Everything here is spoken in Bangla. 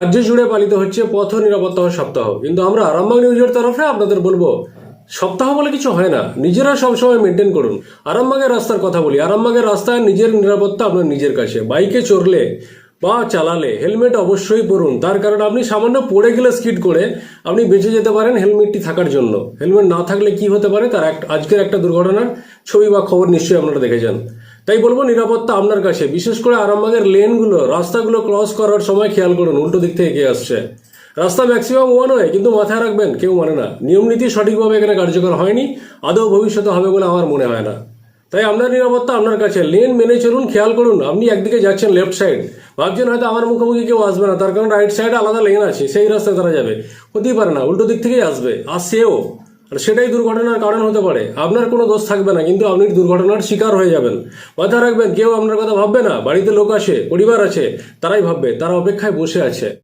রাজ্য জুড়ে পালিত হচ্ছে পথ নিরাপত্তা সপ্তাহ। কিন্তু আমরা আরামবাগ নিউজের তরফে আপনাদের বলব, সপ্তাহ বলে কিছু হয় না। নিজেরা সবসময় মেনটেন করুন। আরামবাগের রাস্তার কথা বলি। আরামবাগের রাস্তায় নিজের নিরাপত্তা আপনার নিজের কাছে। বাইকে চড়লে বা চালালে হেলমেট অবশ্যই পরুন। তার কারণ আপনি সামান্য পড়ে গেলে স্কিড করে আপনি বেঁচে যেতে পারেন হেলমেটটি থাকার জন্য। হেলমেট না থাকলে কি হতে পারে? তার এক আজকের একটা দুর্ঘটনার ছবি বা খবর নিশ্চয়ই আপনারা দেখেছেন। তাই বলব নিরাপত্তা আপনার কাছে। বিশেষ করে আরামবাগের লেনগুলো, রাস্তাগুলো ক্রস করার সময় খেয়াল করুন, উল্টো দিক থেকে কে আসছে। রাস্তা ম্যাক্সিমাম ওয়ান হয়, কিন্তু মাথায় রাখবেন, কেউ মানে না। নিয়ম নীতি সঠিকভাবে এখানে কার্যকর হয়নি, আদৌ ভবিষ্যতে হবে বলে আমার মনে হয় না। তাই আপনার নিরাপত্তা আপনার কাছে। লেন মেনে চলুন, খেয়াল করুন, আপনি একদিকে যাচ্ছেন লেফট সাইড ভাবছেন হয়তো আমার মুখোমুখি কেউ আসবে না, তার কারণ রাইট সাইডে আলাদা লেন আছে, সেই রাস্তায় তারা যাবে। হতেই পারে না, উল্টো দিক থেকেই আসবে। আসছেও আর সেটাই দুর্ঘটনার কারণ হতে পারে। আপনার কোনো দোষ থাকবে না, কিন্তু আপনি দুর্ঘটনার শিকার হয়ে যাবেন। মাথায় রাখবেন, কেউ আপনার কথা ভাববে না, বাড়িতে লোক আসে, পরিবার আছে তারাই ভাববে, তারা অপেক্ষায় বসে আছে।